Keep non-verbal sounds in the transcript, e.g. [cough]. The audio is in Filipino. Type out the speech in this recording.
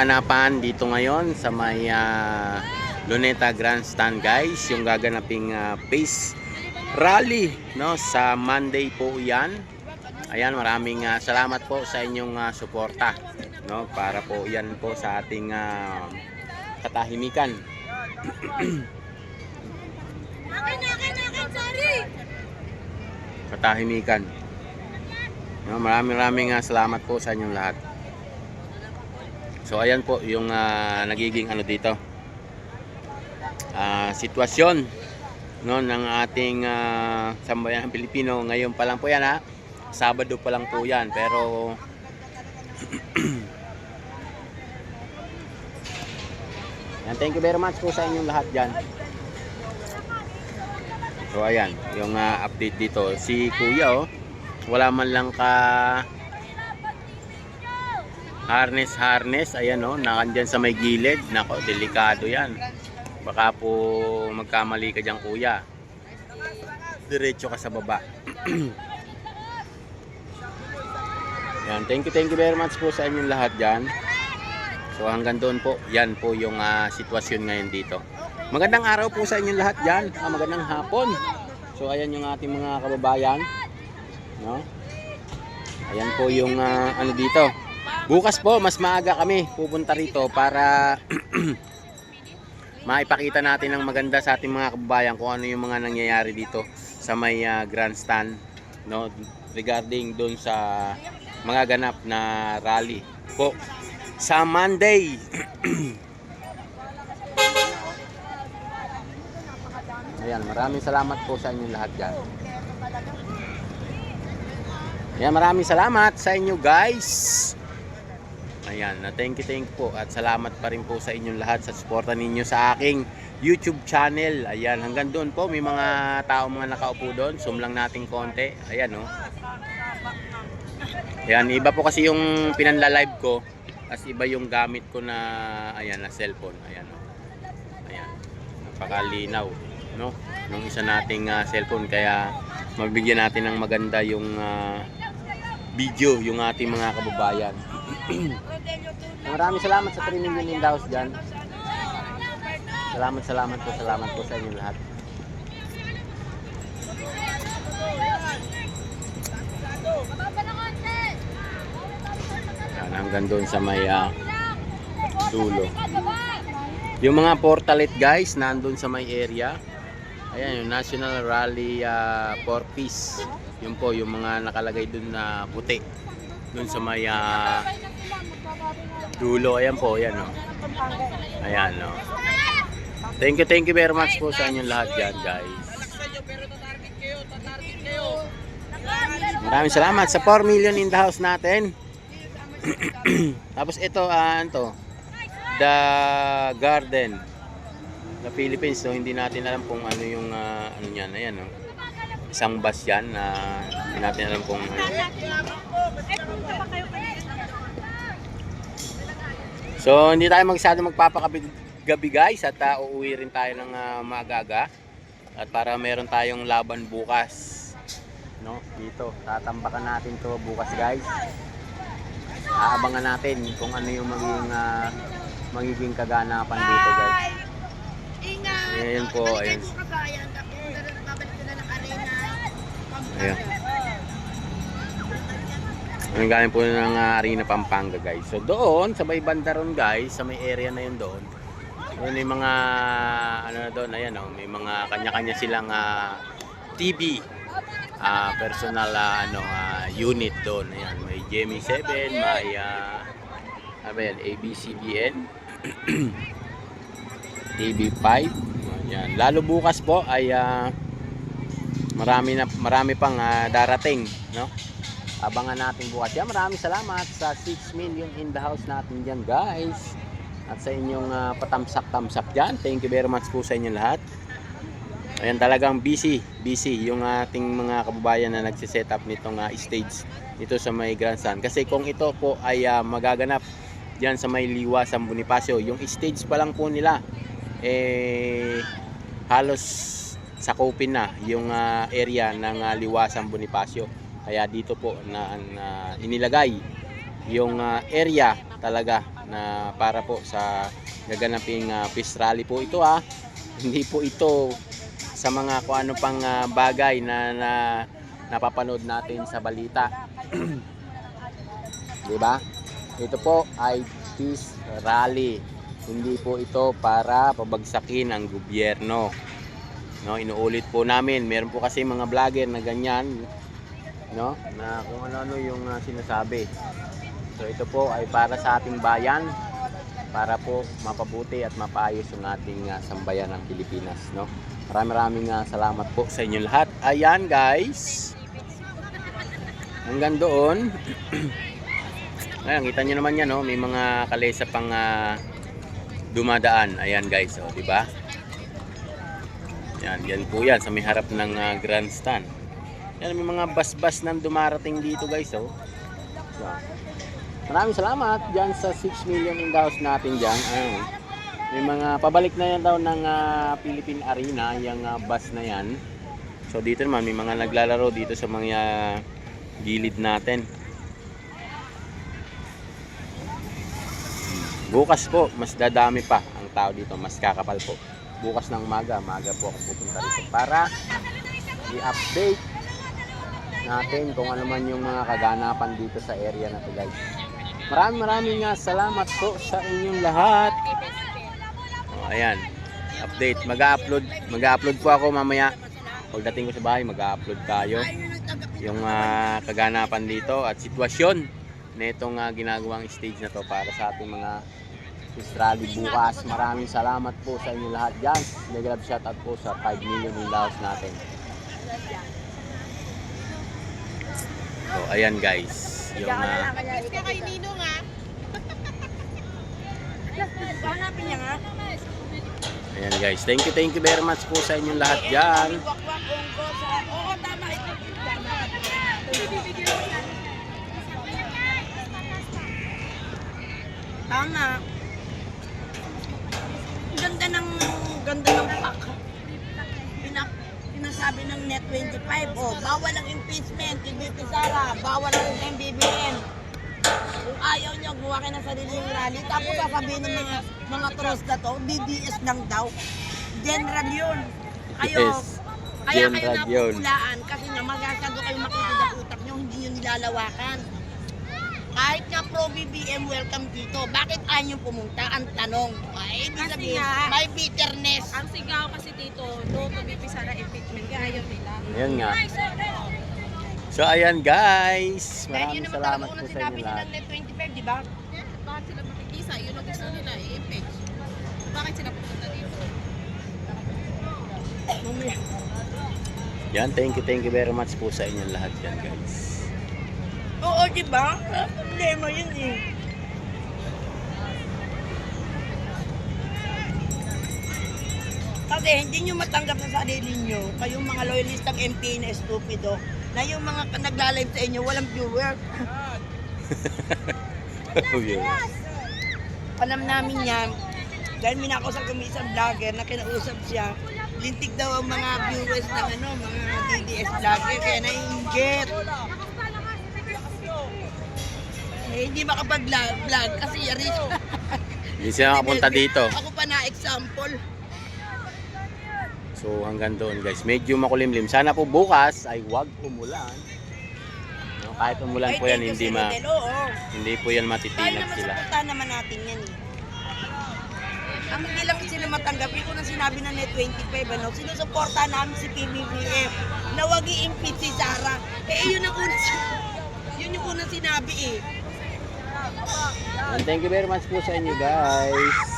Hanapan dito ngayon sa may ah, Luneta Grandstand guys, yung gaganaping ah, pace rally no sa Monday po 'yan. Ayan, maraming ah, salamat po sa inyong ah, suporta no para po 'yan po sa ating ah, katahimikan. Akin, akin, akin, sorry! Katahimikan. No, maraming maraming ah, salamat po sa inyong lahat. So ayan po yung ah, nagiging ano dito. Ah, sitwasyon no ng ating uh, sambayan Pilipino ngayon pa lang po yan ha. Sabado pa lang po yan pero [clears throat] Yan, thank you very much po sa inyong lahat diyan. So ayan, yung ah, update dito. Si Kuya oh, wala man lang ka harness harness ayan oh nakandyan sa may gilid. Nako delikado yan. Baka po magkamali ka dyan kuya. Diretso ka sa baba. [clears throat] Yan thank you thank you very much po sa inyong lahat dyan. So hanggang doon po yan po yung ah, sitwasyon ngayon dito. Magandang araw po sa inyong lahat dyan. Ah, magandang hapon. So ayan yung ating mga kababayan. No? Ayan po yung ah, ano dito Bukas po, mas maaga kami pupunta rito para [clears throat] maipakita natin ng maganda sa ating mga kababayan kung ano yung mga nangyayari dito sa may ah, grandstand no regarding doon sa mga ganap na rally po sa Monday [clears throat] Ayan, maraming salamat po sa inyong lahat dyan. Ayan, maraming salamat sa inyo guys. Ayan, na thank you, thank you po. At salamat pa rin po sa inyong lahat sa suporta ninyo sa aking YouTube channel. Ayan, hanggang doon po, may mga tao mga nakaupo doon. Zoom lang natin konti. Ayan, oh. Ayan, iba po kasi yung pinanla-live ko. As iba yung gamit ko na, ayan, na cellphone. Ayan, oh. Ayan, napakalinaw, no? Nung isa nating ah, cellphone. Kaya, magbigyan natin ng maganda yung ah, video, yung ating mga kababayan. Maraming salamat sa 3 million in house dyan. Salamat, salamat po, salamat po sa inyo lahat. Yan, hanggang doon sa may ah, dulo. Yung mga portalet guys, nandun sa may area. Ayan, yung National Rally ah, for Peace. Yun po, yung mga nakalagay dun na puti. Dun sa may ah, dulo. Ayan po, ayan o. Ayan o. Thank you, thank you very much po sa inyong lahat dyan guys. Maraming salamat sa 4 million in the house natin. [clears throat] Tapos ito, ah, ano? The Garden. The Philippines, so hindi natin alam kung ano yung ah, ano niyan. Ayan, no? Isang bus yan na hindi natin alam kung ano. So, hindi tayo magsado magpapakabi gabi guys at ah, uuwi rin tayo ng uh, magaga. At para meron tayong laban bukas. No, dito. Tatambakan natin to bukas guys. Aabangan natin kung ano yung magiging ah, magiging kaganapan dito guys. Ingat! Ayan po, ayan. Ayan. Ang galing po ng uh, Arena Pampanga guys. So doon, sa may banda ron guys, sa may area na yun doon. Yun yung mga, ano na doon, ayan oh, may mga kanya-kanya silang ah, TV. ah, personal ah, ano ah, unit doon. Ayan, may Gemmy 7, may ah, ano ABCBN. TV5. [clears throat] Ayan. Lalo bukas po ay ah, marami na marami pang ah, darating, no? Abangan natin bukas. Yan, maraming salamat sa 6 million in the house natin diyan, guys. At sa inyong ah, patamsak-tamsak diyan. Thank you very much po sa inyong lahat. Ayan talagang busy, busy yung ating mga kababayan na nagsiset up nitong ah, stage dito sa may grandstand. Kasi kung ito po ay ah, magaganap diyan sa may Liwa, San Bonifacio, yung stage pa lang po nila eh halos sakupin na yung ah, area ng uh, Liwasan Bonifacio. Kaya dito po na, na inilagay yung ah, area talaga na para po sa gaganaping uh, peace rally po ito ah. Hindi po ito sa mga kung ano pang ah, bagay na, na napapanood natin sa balita. [clears throat] 'Di ba? Ito po ay peace rally. Hindi po ito para pabagsakin ang gobyerno. No, inuulit po namin. Meron po kasi mga vlogger na ganyan, no, na kung ano-ano yung ah, sinasabi. So ito po ay para sa ating bayan, para po mapabuti at mapaayos yung ating ah, sambayan ng Pilipinas, no. Maraming maraming ah, salamat po sa inyo lahat. Ayan, guys. Hanggang doon. [clears throat] Ayan, kita nyo naman yan, no? May mga kalesa pang ah, dumadaan. Ayan, guys, oh, di ba? Yan, yan po yan sa may harap ng ah, grandstand. Yan, may mga bus-bus nang dumarating dito, guys, oh. Yan. Maraming salamat dyan sa 6 million endows natin dyan. Ayun. May mga pabalik na yan daw ng ah, Philippine Arena, yung ah, bus na yan. So dito naman may mga naglalaro dito sa mga gilid natin. Bukas po, mas dadami pa ang tao dito, mas kakapal po. Bukas ng umaga, maga po ako pupunta rito para i-update natin kung ano man yung mga kaganapan dito sa area na to guys. Maraming maraming nga salamat po sa inyong lahat. Oh, ayan, update. Mag-upload, mag-upload po ako mamaya. Pagdating ko sa bahay, mag-upload tayo yung ah, kaganapan dito at sitwasyon na itong ah, ginagawang stage na to para sa ating mga rally bukas. Maraming salamat po sa inyo lahat dyan. Mega love shoutout po sa 5 million in natin. So, ayan guys. Yung ah, Kiss ka kay ha. Hanapin niya nga. ayan guys. Thank you, thank you very much po sa inyong lahat dyan. Wakwak ongko sa... Oo, tama. Ito. Tama. Tama. Ganda ng ganda ng pack. Pinasabi ng Net 25, oh, bawal ang impeachment, TVP Sara, bawal ang MBBM. Kung ayaw niyo, gumawa kayo ng sarili yung rally. Tapos sasabihin ng mga, mga trolls na to, BDS lang daw. General yun. Kayo, Yes. kaya kayo General yun. napupulaan kasi nga masyado kayo makikita utak nyo, hindi nyo nilalawakan. Kahit nga pro BBM, welcome dito. Bakit ayaw pumunta? Ang tanong. Ay, ibig Kasi sabihin, nga- may bitterness. Ang sigaw kasi dito, no to BP Sara impeachment, kaya ayaw nila. Ayan nga. So ayan guys. Dahil yun Maraming naman talaga salamat po unang sa sinabi inyo nila lahat. ng Net 25, di ba? Bakit sila makikisa? Yun ang gusto nila, i-impeach. Bakit sila pupunta dito? Yan, thank you, thank you very much po sa inyong lahat yan guys. Oo, di ba? Problema yun eh. Kasi hindi nyo matanggap sa sarili nyo, kayong mga loyalistang MP na estupido, na yung mga nagla-live sa inyo, walang viewer. [laughs] Oh, yeah. Alam namin yan, dahil minakausap kami isang vlogger na kinausap siya, lintik daw ang mga viewers ng ano, mga DDS vlogger, kaya naiinggit. Eh, hindi makapag-vlog kasi yari. [laughs] Hindi sila makapunta dito. Ako pa na example. So hanggang doon guys. Medyo makulimlim. Sana po bukas ay wag umulan. No, kahit umulan po yan, Ay, thank you, hindi ma Rodel. Oo. hindi po yan matitinag naman sila. sa naman natin yan eh. Ang hindi lang sila matanggap, yung unang sinabi ng Net 25, ano, sinusuporta namin si PBBM na wag i-impeach si Sara. Eh, yun ang unang, [laughs] yun yung unang sinabi eh. And thank you very much po sa inyo guys.